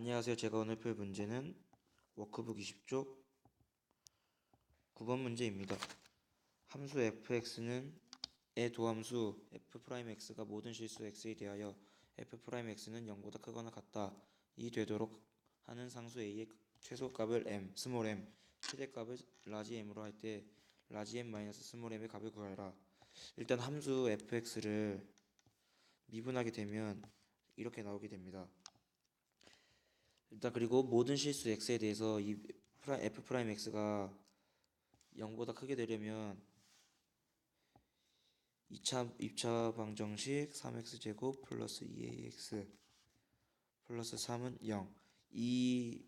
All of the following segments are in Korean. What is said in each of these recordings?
안녕하세요. 제가 오늘 풀 문제는 워크북 20쪽 9번 문제입니다. 함수 fx는 의 도함수 f'x가 모든 실수 x에 대하여 f'x는 0보다 크거나 같다. 이 되도록 하는 상수 a의 최소값을 m, 스몰 m, 최대값을 라지 m으로 할 때 라지 m 마이너스 스몰 m의 값을 구하라. 일단 함수 fx를 미분하게 되면 이렇게 나오게 됩니다. 일단 그리고 모든 실수 x에 대해서 이 f 프라임 x가 0보다 크게 되려면 2차 2차 방정식 3x 제곱 플러스 2ax 플러스 3은 0. 이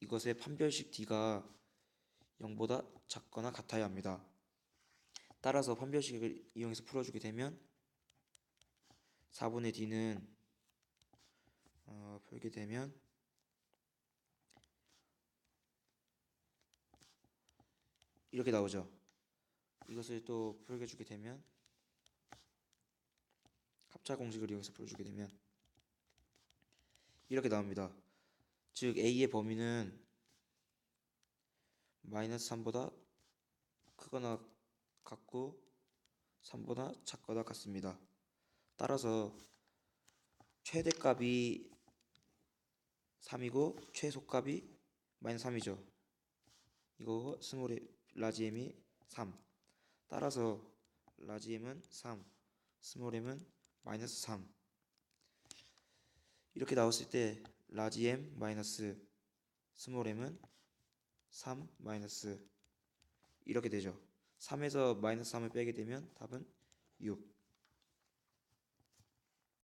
이것의 판별식 d가 0보다 작거나 같아야 합니다. 따라서 판별식을 이용해서 풀어주게 되면 4분의 d는 어, 풀게 되면 이렇게 나오죠. 이것을 또 풀게 주게 되면 합차 공식을 이용해서 풀어주게 되면 이렇게 나옵니다. 즉 a의 범위는 마이너스 3보다 크거나 같고 3보다 작거나 같습니다. 따라서 최대값이 3이고 최소값이 마이너스 3이죠. 이거 스몰의 라지 m이 3. 따라서 라지 m은 3, 스몰 m은 마이너스 3. 이렇게 나왔을 때 라지 m 마이너스 스몰 m은 3 마이너스 이렇게 되죠. 3에서 마이너스 3을 빼게 되면 답은 6.